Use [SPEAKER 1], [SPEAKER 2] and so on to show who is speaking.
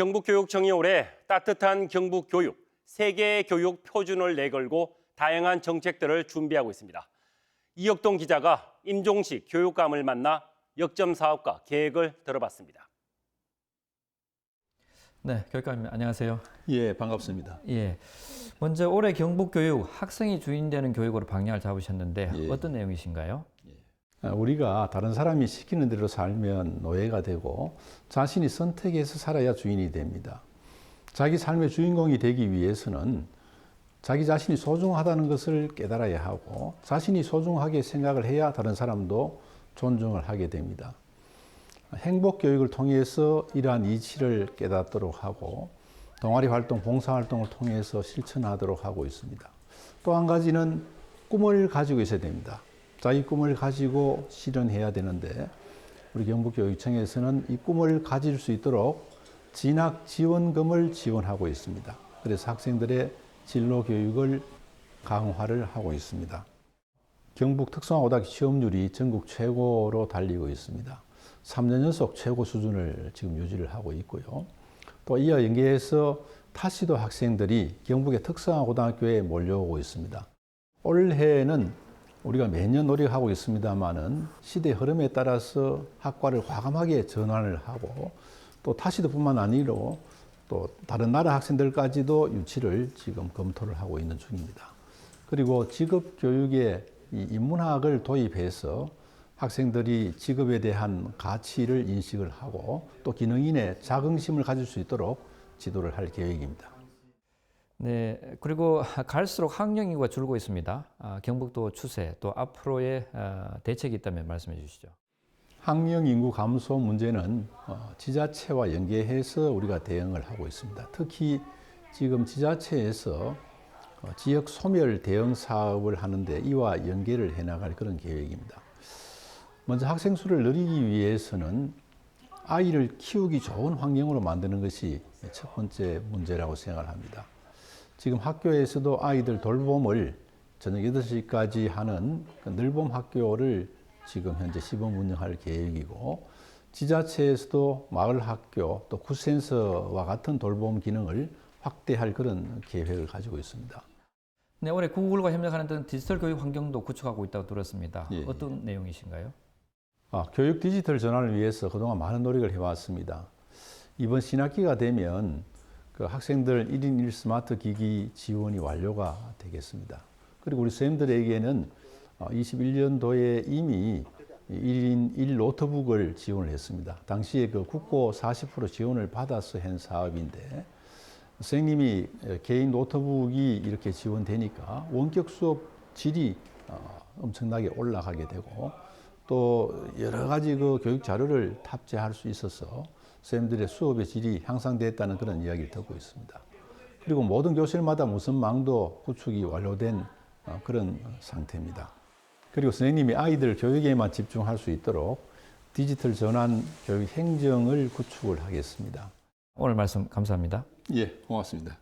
[SPEAKER 1] 경북교육청이 올해 따뜻한 경북교육 세계 교육 표준을 내걸고 다양한 정책들을 준비하고 있습니다. 이혁동 기자가 임종식 교육감을 만나 역점 사업과 계획을 들어봤습니다.
[SPEAKER 2] 네, 교육감님 안녕하세요.
[SPEAKER 3] 예, 반갑습니다.
[SPEAKER 2] 예. 먼저 올해 경북 교육 학생이 주인되는 교육으로 방향을 잡으셨는데
[SPEAKER 3] 예.
[SPEAKER 2] 어떤 내용이신가요?
[SPEAKER 3] 아, 우리가 다른 사람이 시키는 대로 살면 노예가 되고 자신이 선택해서 살아야 주인이 됩니다. 자기 삶의 주인공이 되기 위해서는 자기 자신이 소중하다는 것을 깨달아야 하고 자신이 소중하게 생각을 해야 다른 사람도 존중을 하게 됩니다. 행복 교육을 통해서 이러한 이치를 깨닫도록 하고 동아리 활동, 봉사 활동을 통해서 실천하도록 하고 있습니다. 또 한 가지는 꿈을 가지고 있어야 됩니다. 자기 꿈을 가지고 실현해야 되는데 우리 경북교육청에서는 이 꿈을 가질 수 있도록 진학 지원금을 지원하고 있습니다. 그래서 학생들의 진로 교육을 강화를 하고 있습니다. 경북 특성화 고등학교 취업률이 전국 최고로 달리고 있습니다. 3년 연속 최고 수준을 지금 유지를 하고 있고요. 또 이와 연계해서 타시도 학생들이 경북의 특성화 고등학교에 몰려오고 있습니다. 올해는 우리가 매년 노력하고 있습니다만은 시대 흐름에 따라서 학과를 과감하게 전환을 하고 또 타시도뿐만 아니로 또 다른 나라 학생들까지도 유치를 지금 검토를 하고 있는 중입니다. 그리고 직업 교육에 이 인문학을 도입해서 학생들이 직업에 대한 가치를 인식을 하고 또 기능인의 자긍심을 가질 수 있도록 지도를 할 계획입니다.
[SPEAKER 2] 네, 그리고 갈수록 학령 인구가 줄고 있습니다. 아, 경북도 추세 또 앞으로의 아, 대책이 있다면 말씀해 주시죠.
[SPEAKER 3] 학령 인구 감소 문제는 어, 지자체와 연계해서 우리가 대응을 하고 있습니다. 특히 지금 지자체에서 어, 지역 소멸 대응 사업을 하는데 이와 연계를 해나갈 그런 계획입니다. 먼저 학생 수를 늘리기 위해서는 아이를 키우기 좋은 환경으로 만드는 것이 첫 번째 문제라고 생각을 합니다. 지금 학교에서도 아이들 돌봄을 저녁 8시까지 하는 그 늘봄 학교를 지금 현재 시범 운영할 계획이고 지자체에서도 마을 학교 또 굿센서와 같은 돌봄 기능을 확대할 그런 계획을 가지고 있습니다.
[SPEAKER 2] 네, 올해 구글과 협력하는 등 디지털 교육 환경도 구축하고 있다고 들었습니다.
[SPEAKER 3] 예, 예.
[SPEAKER 2] 어떤 내용이신가요?
[SPEAKER 3] 아, 교육 디지털 전환을 위해서 그동안 많은 노력을 해왔습니다. 이번 신학기가 되면 그 학생들 1인 1 스마트 기기 지원이 완료가 되겠습니다. 그리고 우리 선생님들에게는 21년도에 이미 1인 1 노트북을 지원을 했습니다. 당시에 그 국고 40% 지원을 받아서 한 사업인데 선생님이 개인 노트북이 이렇게 지원되니까 원격 수업 질이 어, 엄청나게 올라가게 되고 또 여러 가지 그 교육 자료를 탑재할 수 있어서 선생님들의 수업의 질이 향상됐다는 그런 이야기를 듣고 있습니다. 그리고 모든 교실마다 무슨 망도 구축이 완료된 어, 그런 상태입니다. 그리고 선생님이 아이들 교육에만 집중할 수 있도록 디지털 전환 교육 행정을 구축을 하겠습니다.
[SPEAKER 2] 오늘 말씀 감사합니다.
[SPEAKER 3] 예, 고맙습니다.